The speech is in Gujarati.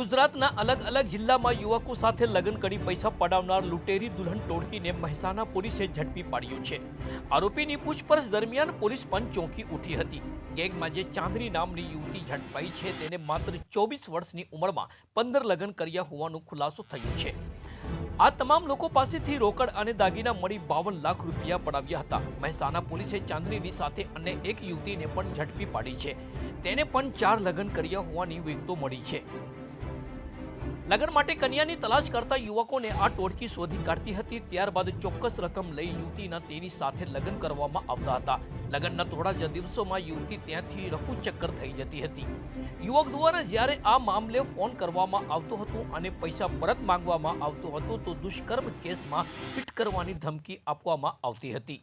ગુજરાતના અલગ અલગ જિલ્લામાં યુવકો સાથે લગ્ન કરી પૈસા પડાવનાર લૂંટેરી દુલ્હન ટોળકીને મહેસાણા પોલીસે ઝડપી પાડ્યું છે. આરોપીની પૂછપરછ દરમિયાન પોલીસ પણ ચોંકી ઉઠી હતી. ગેંગમાં જે ચાંદની નામની યુવતી ઝડપાઈ છે તેને માત્ર ચોવીસ વર્ષની ઉંમરમાં પંદર લગ્ન કર્યા હોવાનો ખુલાસો થયો છે. આ તમામ લોકો પાસેથી રોકડ અને દાગીના મળી બાવન લાખ રૂપિયા પડાવ્યા હતા. મહેસાણા પોલીસે ચાંદનીની સાથે અન્ય એક યુવતીને પણ ઝડપી પાડી છે. તેને પણ ચાર લગ્ન કર્યા હોવાની વિગતો મળી છે. લગ્ન માટે કન્યાની તલાશ કરતા યુવકોને આ ટોળકી શોધી કાઢતી હતી. ત્યારબાદ ચોક્કસ રકમ લઈ યુવતીના તેની સાથે લગ્ન કરવામાં આવતા હતા. લગ્નના થોડા જ દિવસોમાં યુવતી ત્યાંથી રફુચક્કર થઈ જતી હતી. યુવક દ્વારા જ્યારે આ મામલે ફોન કરવામાં આવતો હતો અને પૈસા પરત માંગવામાં આવતો હતો, તો દુષ્કર્મ કેસમાં ફિટ કરવાની ધમકી આપવામાં આવતી હતી.